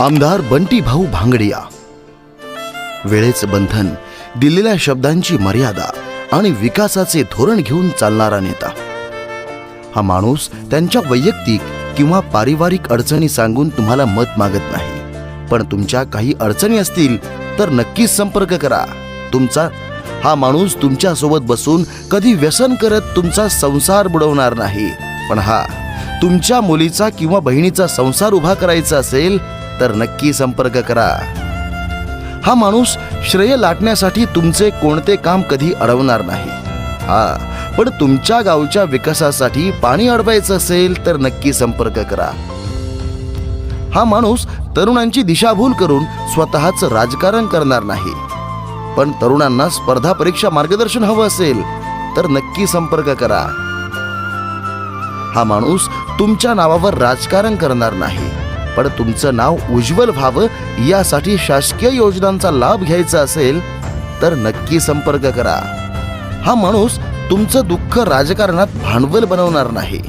आमदार बंटी भाऊ भांगडिया. वेळेचं बंधन दिलेल्या शब्दांची मर्यादा आणि विकासाचे धोरण घेऊन चालणारा नेता. हा माणूस त्यांच्या वैयक्तिक किंवा पारिवारिक अडचणी सांगून तुम्हाला मत मागत नाही. पण तुमच्या काही अडचणी असतील तर नक्कीच संपर्क करा. तुमचा हा माणूस तुमच्यासोबत बसून कधी व्यसन करत तुमचा संसार बुडवणार नाही. पण हा तुमच्या मुलीचा किंवा बहिणीचा संसार उभा करायचा असेल तर नक्की संपर्क करा. हा माणूस श्रेय लाटण्यासाठी तुमचे कोणते काम कधी अडवणार नाही. हा पण तुमच्या गावच्या विकासासाठी पाणी अडवायचं असेल तर नक्की संपर्क करा. हा माणूस तरुणांची दिशाभूल करून स्वतःच राजकारण करणार नाही. पण तरुणांना स्पर्धा परीक्षा मार्गदर्शन हवं असेल तर नक्की संपर्क करा. हा माणूस तुमच्या नावावर राजकारण करणार नाही. पण तुमचं नाव उज्ज्वल व्हावं यासाठी शासकीय योजनांचा लाभ घ्यायचा असेल तर नक्की संपर्क करा. हा माणूस तुमचं दुःख राजकारणात भांडवल बनवणार नाही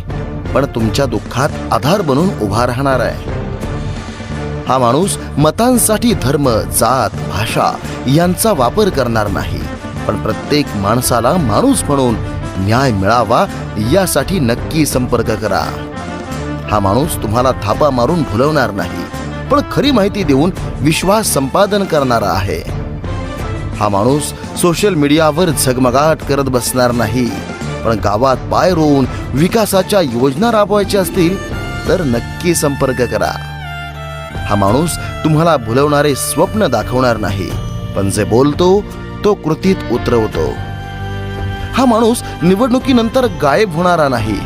पण तुमच्या दुःखात आधार बनून उभा राहणार आहे. हा माणूस मतांसाठी धर्म जात भाषा यांचा वापर करणार नाही पण प्रत्येक माणसाला माणूस म्हणून न्याय मिळावा यासाठी नक्की संपर्क करा. हा माणूस तुम्हाला थापा मारून भुलवणार नाही. पण खरी माहिती देऊन विश्वास संपादन करणारा आहे. हा माणूस सोशल मीडियावर झगमगाट करत बसणार नाही. पण गावात पाय रोवून विकासाच्या योजना राबवायच्या असतील तर नक्की संपर्क करा. हा माणूस तुम्हाला भुलवणारे स्वप्न दाखवणार नाही पण जे बोलतो तो कृतीत उतरवतो. हा माणूस निवडणुकीनंतर गायब होणारा नाही.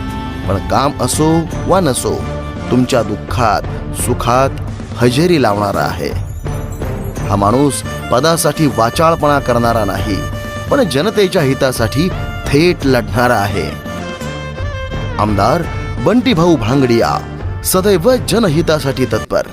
पण काम असो वा नसो तुमच्या दुःखात सुखात हजेरी लावणारा आहे. हा माणूस पदासाठी वाचाळपणा करणारा नाही पण जनतेच्या हितासाठी थेट लढणारा आहे. आमदार बंटी भाऊ भांगडिया सदैव जनहितासाठी तत्पर.